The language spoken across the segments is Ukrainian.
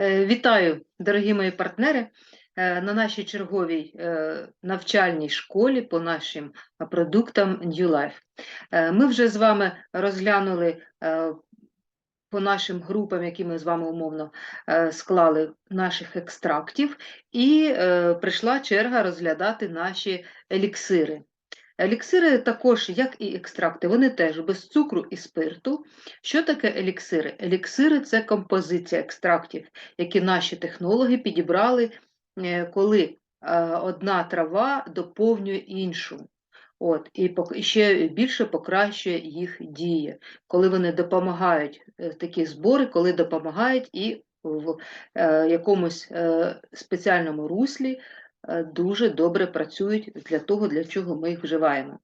Е, Вітаю, дорогі мої партнери, е, на нашій черговій е, навчальній школі по нашим продуктам New Life. Ми вже з вами розглянули по нашим групам, які ми з вами умовно склали наших екстрактів, і прийшла черга розглядати наші еліксири. Еліксири також, як і екстракти, вони теж без цукру і спирту. Що таке еліксири? Еліксири це композиція екстрактів, які наші технологи підібрали, е, коли е, одна трава доповнює іншу. От, і ще більше покращує їх дія, коли вони допомагають е, такі збори, коли допомагають і в якомусь спеціальному руслі дуже добре працюють для того, для чого ми їх вживаємо.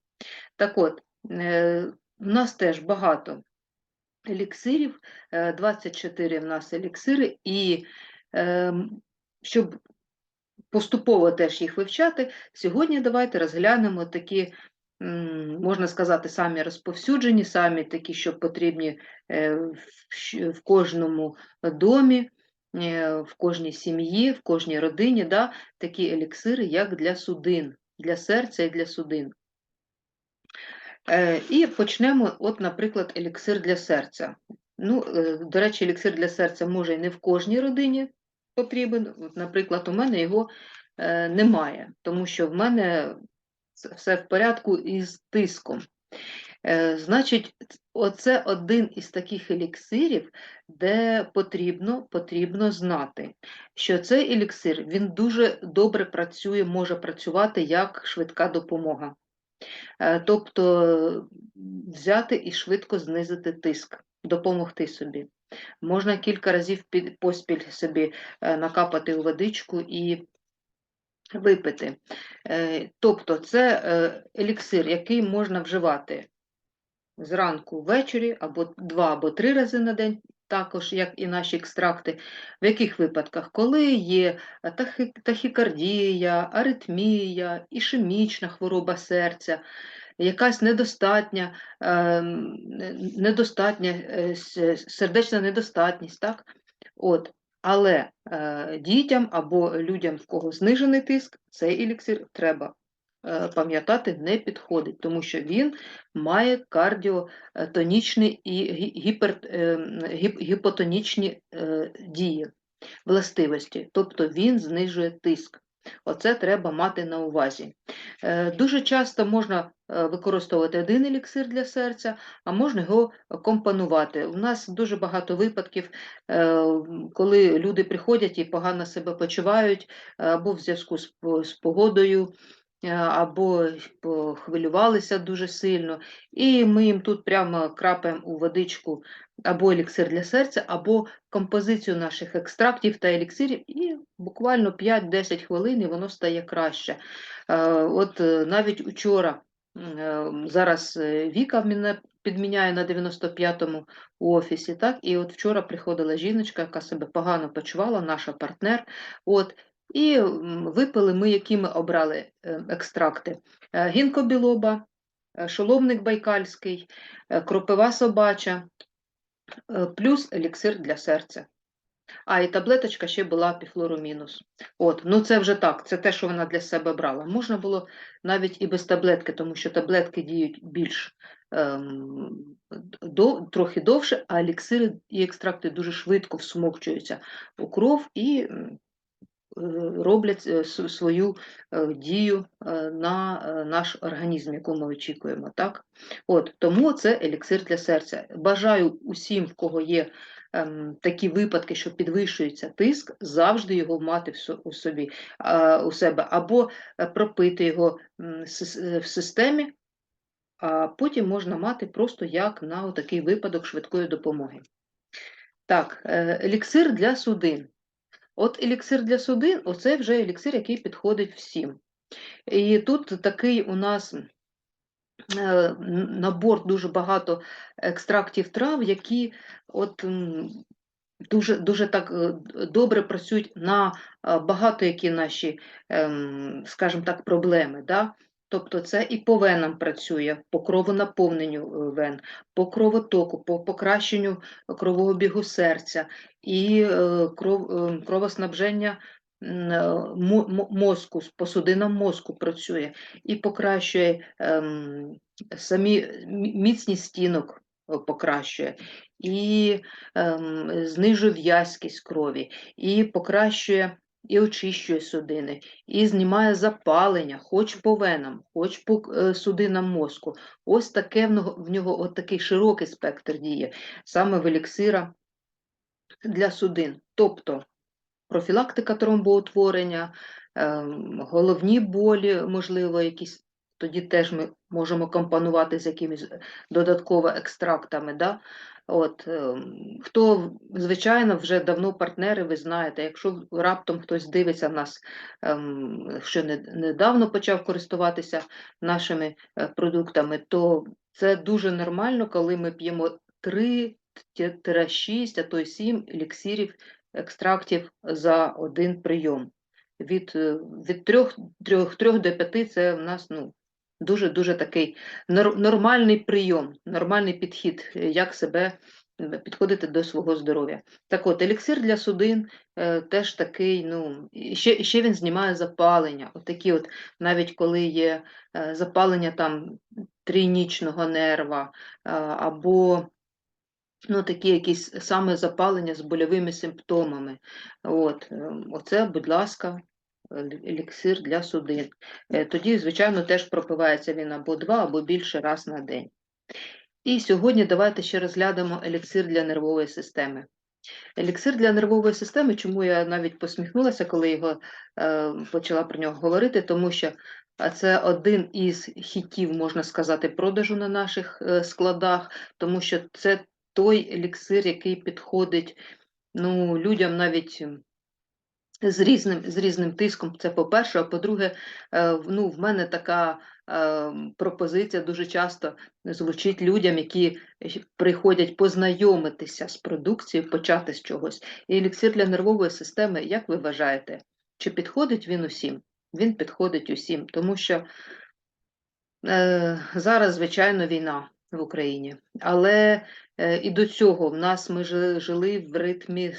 Так от, е, в нас теж багато еліксирів, е, 24 в нас еліксири, і щоб поступово теж їх вивчати, сьогодні давайте розглянемо такі, можна сказати, самі розповсюджені, самі такі, що потрібні е, в кожному домі, е, в кожній сім'ї, в кожній родині, да, такі еліксири, як для судин, для серця і для судин. Е, І почнемо, от, наприклад, еліксир для серця. Ну, е, до речі, еліксир для серця може і не в кожній родині потрібен. От, наприклад, у мене його е, немає, тому що в мене все в порядку із тиском. Е, Значить, оце один із таких еліксирів, де потрібно, потрібно знати, що цей еліксир він дуже добре працює, може працювати як швидка допомога. Е, Тобто взяти і швидко знизити тиск, допомогти собі. Можна кілька разів поспіль собі е, накапати у водичку і випити. Тобто це еліксир, який можна вживати зранку ввечері, або два або три рази на день, також як і наші екстракти. В яких випадках? Коли є тахікардія, аритмія, ішемічна хвороба серця, якась недостатня, ем, недостатня е, сердечна недостатність, так? От. Але е, дітям або людям, в кого знижений тиск, цей еліксир треба пам'ятати не підходить, тому що він має кардіотонічні і гіпер, е, гіп- гіпотонічні е, дії, властивості, тобто він знижує тиск. Оце треба мати на увазі. Е, Дуже часто можна е, використовувати один еліксир для серця, а можна його компонувати. У нас дуже багато випадків, е, коли люди приходять і погано себе почувають, е, або в зв'язку з погодою, е, або похвилювалися дуже сильно, і ми їм тут прямо крапаємо у водичку або еліксир для серця, або композицію наших екстрактів та еліксирів, і буквально 5-10 хвилин і воно стає краще. Е, От е, навіть учора, е, зараз е, Віка мене підміняє на 95-му у офісі, так, і от вчора приходила жіночка, яка себе погано почувала, наша партнер, от, і випили ми, які ми обрали е, екстракти. Е, Гінкобілоба, е, шоломник байкальський, кропива собача, плюс еліксир для серця. А, і таблеточка ще була піфлоромінус. От, ну це вже так, це те, що вона для себе брала. Можна було навіть і без таблетки, тому що таблетки діють більш ем, до, трохи довше, а еліксири і екстракти дуже швидко всмокчуються у кров і роблять е, свою е, дію е, на е, наш організм, яку ми очікуємо. Так? От, тому це еліксир для серця. Бажаю усім, в кого є ем, такі випадки, що підвищується тиск, завжди його мати в собі а, у себе, або е, пропити його е, в системі, а потім можна мати просто як на такий випадок швидкої допомоги. Так, е, еліксир для судин. От еліксир для судин, оце вже еліксир, який підходить всім. І тут такий у нас е, набор дуже багато екстрактів трав, які от дуже, дуже так е, добре працюють на е, багато які наші, ем, скажімо так, проблеми. Да? Тобто це і по венам працює, по кровонаповненню е, вен, по кровотоку, по покращенню кровообігу серця і е, кров, е, кровоснабження мозку, по судинам мозку працює і покращує ем, самі мі- міцність стінок покращує, і ем, знижує в'язкість крові, і покращує і очищує судини, і знімає запалення, хоч по венам, хоч по е, судинам мозку. Ось таке в нього, от такий широкий спектр діє, саме в еліксира для судин. Тобто профілактика тромбоутворення, ем, головні болі, можливо, якісь. Тоді теж ми можемо компонувати з якимись додатковими екстрактами. Да? От, ем, хто, звичайно, вже давно партнери, ви знаєте, якщо раптом хтось дивиться нас, ем, що недавно почав користуватися нашими е, продуктами, то це дуже нормально, коли ми п'ємо 3-6, а то й 7 еліксирів екстрактів за один прийом. Від, е, від 3, 3, 3 до 5 це в нас ну, дуже-дуже такий нормальний прийом, нормальний підхід, е, як себе е, підходити до свого здоров'я. Так от, еліксир для судин е, теж такий, ну, ще, ще він знімає запалення. От такі от, навіть коли є е, запалення там трійнічного нерва, е, або ну, такі якісь саме запалення з больовими симптомами. От, ем, оце, будь ласка, е, еліксир для судин. Е, Тоді, звичайно, теж пропивається він або два, або більше раз на день. І сьогодні давайте ще розглянемо еліксир для нервової системи. Еліксир для нервової системи, чому я навіть посміхнулася, коли його е, почала про нього говорити, тому що це один із хітів, можна сказати, продажу на наших е, складах, тому що це той еліксир, який підходить ну, людям навіть з різним, з різним тиском. Це по-перше, а по-друге, е, ну, в мене така е, пропозиція дуже часто звучить людям, які приходять познайомитися з продукцією, почати з чогось. І еліксир для нервової системи, як ви вважаєте, чи підходить він усім? Він підходить усім, тому що е, зараз, звичайно, війна в Україні, але е, і до цього в нас ми жи- жили в ритмі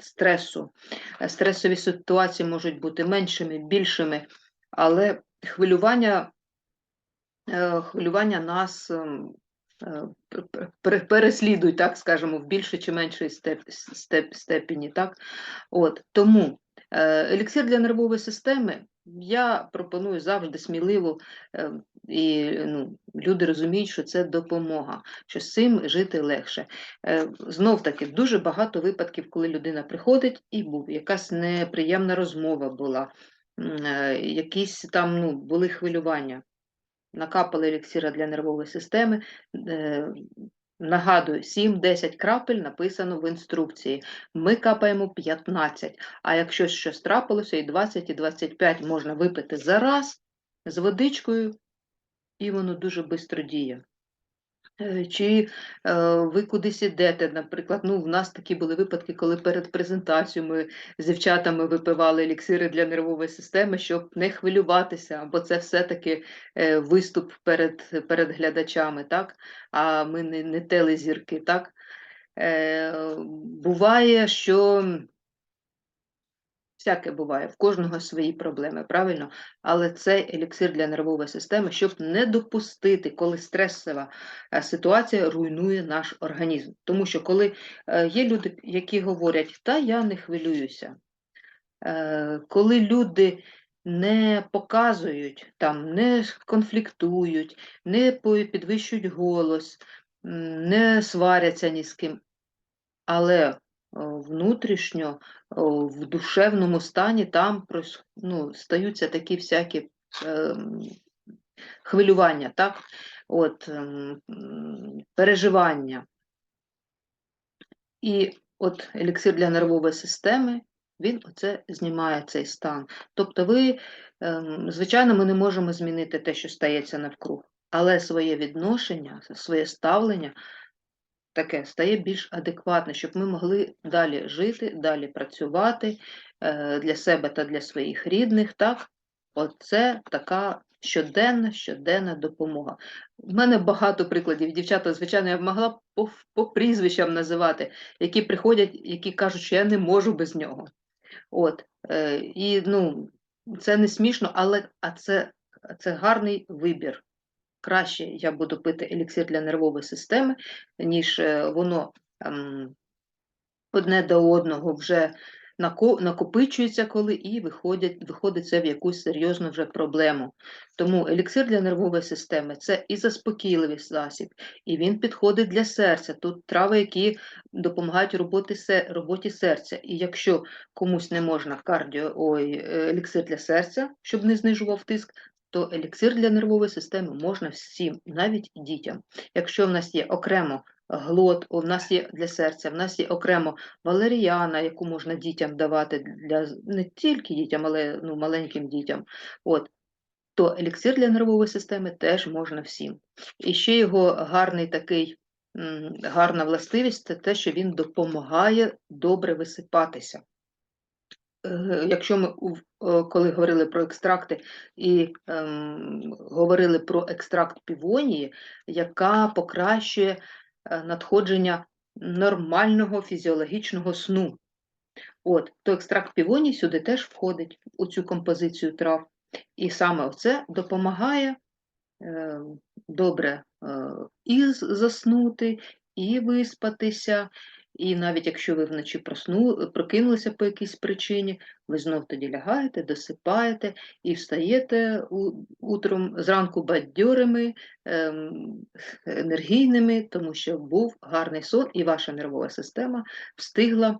стресу. Е, Стресові ситуації можуть бути меншими, більшими, але хвилювання, е, хвилювання нас е, пер- пер- пер- переслідують, так скажемо, в більшій чи меншій степ- степ- степені. Так? От, тому еліксир для нервової системи я пропоную завжди сміливо, е, і ну, люди розуміють, що це допомога, що з цим жити легше. Е, Знов таки, дуже багато випадків, коли людина приходить і був якась неприємна розмова була, е, якісь там ну, були хвилювання. Накапали еліксира для нервової системи. Нагадую, 7-10 крапель написано в інструкції. Ми капаємо 15, а якщо щось трапилося, і 20, і 25 можна випити за раз з водичкою, і воно дуже швидко діє. Е, Чи е, ви кудись ідете, наприклад, ну, в нас такі були випадки, коли перед презентацією ми з дівчатами випивали еліксири для нервової системи, щоб не хвилюватися, бо це все-таки е, виступ перед, перед глядачами, так? а ми не, не телезірки. Так? Буває, що всяке буває, в кожного свої проблеми, правильно? Але це еліксир для нервової системи, щоб не допустити, коли стресова е, ситуація руйнує наш організм. Тому що коли е, є люди, які говорять, та я не хвилююся, Е, коли люди не показують, там, не конфліктують, не підвищують голос, не сваряться ні з ким, але внутрішньо, в душевному стані там ну, стаються такі всякі ем, хвилювання, так? От, ем, переживання. І от еліксир для нервової системи, він оце знімає цей стан. Тобто ви, ем, звичайно, ми не можемо змінити те, що стається навкруг, але своє відношення, своє ставлення таке стає більш адекватне, щоб ми могли далі жити, далі працювати е, для себе та для своїх рідних. Так? Оце така щоденна, щоденна допомога. У мене багато прикладів. Дівчата, звичайно, я могла по, по прізвищам називати, які приходять, які кажуть, що я не можу без нього. От, е, і ну, це не смішно, але а це, це гарний вибір. Краще я буду пити еліксир для нервової системи, ніж е, воно ем, одне до одного вже накопичується коли і виходять, виходить це в якусь серйозну вже проблему. Тому еліксир для нервової системи це і заспокійливий засіб, і він підходить для серця. Тут трави, які допомагають роботи, роботі серця. І якщо комусь не можна кардіо, ой, е, еліксир для серця, щоб не знижував тиск, то еліксир для нервової системи можна всім, навіть дітям. Якщо в нас є окремо глот, у нас є для серця, в нас є окремо валеріана, яку можна дітям давати для не тільки дітям, але ну, маленьким дітям. От. То еліксир для нервової системи теж можна всім. І ще його гарний такий, гарна властивість це те, що він допомагає добре висипатися. Е, Якщо ми е, коли говорили про екстракти і ем, говорили про екстракт півонії, яка покращує е, надходження нормального фізіологічного сну. От, то екстракт півонії сюди теж входить у цю композицію трав. І саме це допомагає е, добре е, і заснути, і виспатися. І навіть якщо ви вночі просну, прокинулися по якійсь причині, ви знов тоді лягаєте, досипаєте і встаєте утром зранку бадьорими, ем, енергійними, тому що був гарний сон, і ваша нервова система встигла,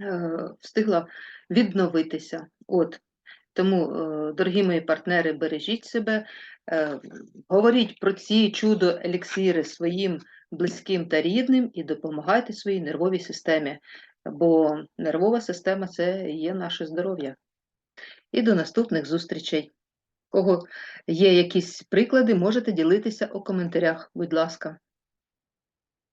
е, встигла відновитися. От. Тому, е, дорогі мої партнери, бережіть себе, е, говоріть про ці чудо-еліксири своїм близьким та рідним і допомагайте своїй нервовій системі, бо нервова система це є наше здоров'я. І до наступних зустрічей. Кого є якісь приклади, можете ділитися у коментарях, будь ласка.